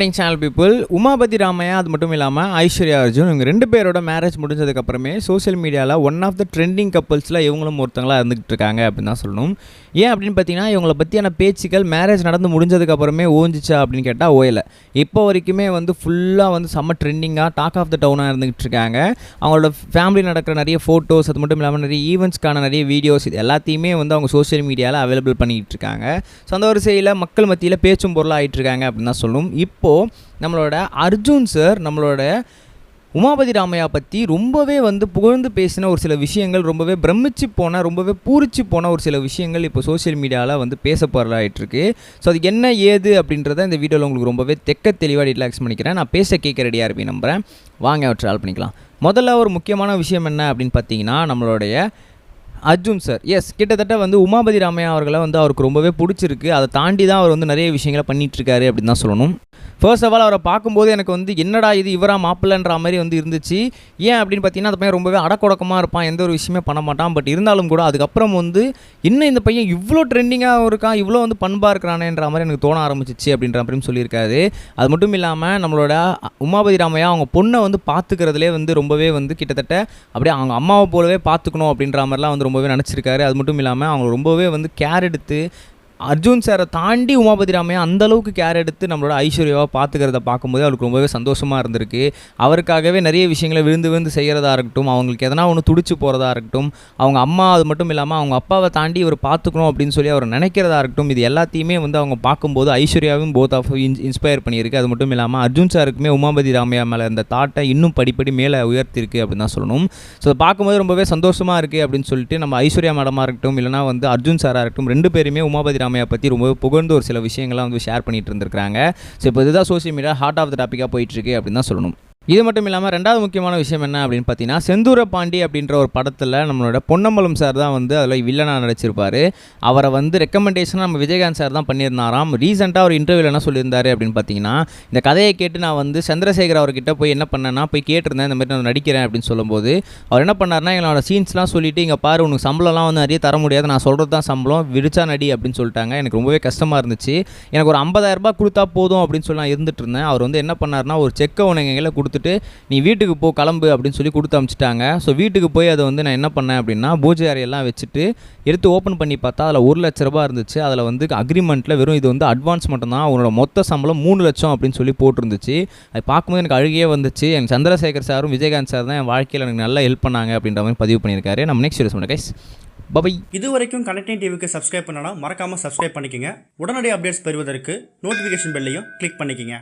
Morning channel people Umapathy Ramaiah அது மட்டும் இல்லாமல் ஐஸ்வர்யா அர்ஜுன் இவங்க ரெண்டு பேரோட மேரேஜ் முடிஞ்சதுக்கப்புறமே சோஷியல் மீடியாவில் ஒன் ஆஃப் த ட்ரெண்டிங் கப்பல்ஸில் இவங்களும் ஒருத்தங்களாக இருந்துகிட்டு இருக்காங்க அப்படின்னு தான் சொல்லணும். ஏன் அப்படின்னு பார்த்தீங்கன்னா இவங்கள பற்றியான பேச்சுக்கள் மேரேஜ் நடந்து முடிஞ்சதுக்கப்புறமே ஓஞ்சிச்சா அப்படின்னு கேட்டால் ஓயலை. இப்போ வரைக்குமே வந்து ஃபுல்லாக வந்து செம்ம ட்ரெண்டிங்காக டாக் ஆஃப் த டவுனாக இருந்துகிட்டு இருக்காங்க. அவங்களோட ஃபேமிலி நடக்கிற நிறைய ஃபோட்டோஸ் அது மட்டும் இல்லாமல் நிறைய ஈவெண்ட்ஸ்க்கான நிறைய வீடியோஸ் இது எல்லாத்தையுமே வந்து அவங்க சோஷியல் மீடியாவில் அவைலபிள் பண்ணிக்கிட்டு இருக்காங்க. ஸோ அந்த வரிசையில் மக்கள் மத்தியில் பேச்சும் பொருளாக ஆகிட்டு இருக்காங்க அப்படின்னு தான் சொல்லணும். இப்போ இப்போது நம்மளோட அர்ஜுன் சார் நம்மளோட உமாபதி ராமையா பற்றி ரொம்பவே வந்து புகழ்ந்து பேசின ஒரு சில விஷயங்கள் ரொம்பவே பிரமிச்சு போன ரொம்பவே பூரிச்சு போன ஒரு சில விஷயங்கள் இப்போ சோஷியல் மீடியாவில் வந்து பேச ஸோ அது என்ன ஏது அப்படின்றத இந்த வீடியோவில் உங்களுக்கு ரொம்பவே தெக்க தெளிவாக ரிலாக்ஸ் பண்ணிக்கிறேன். நான் பேச கேட்க ரெடியாக இருப்பேன் நம்புகிறேன் வாங்க அவர் ட்ராவல் பண்ணிக்கலாம். முதல்ல ஒரு முக்கியமான விஷயம் என்ன அப்படின்னு பார்த்தீங்கன்னா நம்மளுடைய அர்ஜுன் சார் எஸ் கிட்டத்தட்ட வந்து உமாபதி ராமையா அவர்களை வந்து அவருக்கு ரொம்பவே பிடிச்சிருக்கு. அதை தாண்டி தான் அவர் வந்து நிறைய விஷயங்களை பண்ணிகிட்ருக்காரு அப்படின்னு தான் சொல்லணும். ஃபர்ஸ்ட் ஆஃப் ஆல் அவரை பார்க்கும்போது எனக்கு வந்து என்னடா இது இவரா மாப்பிள்ளன்ற மாதிரி வந்து இருந்துச்சு. ஏன் அப்படின்னு பார்த்தீங்கன்னா அந்த பையன் ரொம்பவே அடக்கொடக்கமாக இருப்பான். எந்த ஒரு விஷயமே பண்ண மாட்டான். பட் இருந்தாலும் கூட அதுக்கப்புறம் வந்து என்ன இந்த பையன் இவ்வளோ ட்ரெண்டிங்காக இருக்கான்? இவ்வளோ வந்து பண்பாக இருக்கிறானேன்ற மாதிரி எனக்கு தோண ஆரம்பிச்சிச்சு அப்படின்ற மாதிரி சொல்லியிருக்காரு. அது மட்டும் இல்லாமல் நம்மளோட உமாபதி ராமையா அவங்க பொண்ணை வந்து பார்த்துக்கிறதுலே வந்து ரொம்பவே வந்து கிட்டத்தட்ட அப்படியே அவங்க அம்மாவை போலவே பார்த்துக்கணும் அப்படின்ற மாதிரிலாம் வந்து ரொம்பவே நினச்சிருக்காரு. அது மட்டும் இல்லாமல் அவங்க ரொம்பவே வந்து கேர் எடுத்து அர்ஜுன் சாரை தாண்டி உமாபதி ராமையா அந்த அளவுக்கு கேர் எடுத்து நம்மளோட ஐஸ்வர்யாவை பார்த்துக்கிறத பார்க்கும்போது அவருக்கு ரொம்பவே சந்தோஷமாக இருந்திருக்கு. அவருக்காகவே நிறைய விஷயங்களை விழுந்து விழுந்து செய்கிறதா இருக்கட்டும் அவங்களுக்கு எதனா ஒன்று துடிச்சு போகிறதா இருக்கட்டும் அவங்க அம்மா அது மட்டும் இல்லாமல் அவங்க அப்பாவை தாண்டி இவர் பார்த்துக்கணும் அப்படின்னு சொல்லி அவர் நினைக்கிறதா இருக்கட்டும் இது எல்லாத்தையுமே வந்து அவங்க பார்க்கும்போது ஐஸ்வர்யாவும் போத் ஆஃப் இன் இன்ஸ்பயர் பண்ணியிருக்கு. அது மட்டும் இல்லாமல் அர்ஜுன் சாருக்குமே உமாபதி ராமையா மேலே இந்த தாட்டை இன்னும் படிப்படி மேலே உயர்த்திருக்கு அப்படின்னு தான் சொல்லணும். ஸோ பார்க்கும்போது ரொம்பவே சந்தோஷமாக இருக்குது அப்படின்னு சொல்லிட்டு நம்ம ஐஸ்வர்யா மேடமாக இருக்கட்டும் இல்லைனா வந்து அர்ஜுன் சாராக இருக்கட்டும் ரெண்டு பேருமே உமாபதி ராமையா பற்றி ரொம்ப புகழ்ந்து ஒரு சில விஷயங்கள்லாம் வந்து ஷேர் பண்ணிட்டு இருந்திருக்காங்க ஸோ இப்போ இதுதான் social media heart of the டாப்பிக்காக போயிட்டுருக்கு அப்படின்னு தான் சொல்லணும். இது மட்டும் இல்லாமல் ரெண்டாவது முக்கியமான விஷயம் என்ன அப்படின்னு பார்த்தீங்கன்னா செந்தூர பாண்டி அப்படின்ற ஒரு படத்தில் நம்மளோட பொன்னம்பலம் சார் தான் வந்து அதில் வில்லனாக நடிச்சிருப்பார். அவரை வந்து ரெக்கமெண்டேஷனாக நம்ம விஜயகாந்த் சார் தான் பண்ணியிருந்தாராம். ரீசெண்டாக ஒரு இன்டர்வியூவில் என்ன சொல்லியிருந்தாரு அப்படின்னு பார்த்தீங்கன்னா இந்த கதையை கேட்டு நான் வந்து சந்திரசேகர் அவர்கிட்ட போய் என்ன பண்ணேன்னா போய் கேட்டிருந்தேன் இந்த மாதிரி நான் நடிக்கிறேன் அப்படின்னு சொல்லும்போது அவர் என்ன பண்ணார்னா எங்களோட சீன்ஸ்லாம் சொல்லிட்டு இங்கே பாரு உனக்கு சம்பளம்லாம் வந்து நிறைய தர முடியாது. நான் சொல்கிறது தான் சம்பளம். விரிச்சா நடி அப்படின்னு சொல்லிட்டாங்க. எனக்கு ரொம்பவே கஷ்டமாக இருந்துச்சு. எனக்கு ஒரு 50000 ரூபாய் கொடுத்தா போதும் அப்படின்னு சொல்லி நான் இருந்துட்டு இருந்தேன். அவர் வந்து என்ன பண்ணார்னா ஒரு செக்கை உனக்கு எங்களை கொடுத்துட்டு நீ வீட்டுக்கு போ கிளம்பு அப்படின்னு சொல்லி கொடுத்து அனுப்பிச்சிட்டாங்க ஸோ வீட்டுக்கு போய் அதை வந்து நான் என்ன பண்ணேன் அப்படின்னா பூஜை அறையெல்லாம் வச்சுட்டு எடுத்து ஓப்பன் பண்ணி பார்த்தா அதில் ஒரு லட்ச ரூபாய் இருந்துச்சு. அதில் வந்து அக்ரிமெண்ட்டில் வெறும் இது வந்து அட்வான்ஸ் மட்டும்தான் அவனோட மொத்த சம்பளம் மூணு லட்சம் அப்படின்னு சொல்லி போட்டிருந்துச்சு. அது பார்க்கும்போது எனக்கு அழுகையே வந்துச்சு. என் சந்திரசேகர் சாரும் விஜயகாந்த் சார் தான் என் வாழ்க்கையில் எனக்கு நல்லா ஹெல்ப் பண்ணாங்க அப்படின்ற மாதிரி பதிவு பண்ணியிருக்காரு. நம்ம நெக்ஸ்ட் வீடியோ சொன்ன கைஸ் பபை இது வரைக்கும் கனெக்டிங் டிவிக்கு சப்ஸ்கிரைப் பண்ணனா மறக்காம சப்ஸ்கிரைப் பண்ணிக்கங்க. உடனடி அப்டேட்ஸ் பெறுவதற்கு நோட்டிஃபிகேஷன் பெல்லையும் கிளிக் பண்ணிக்கங்க.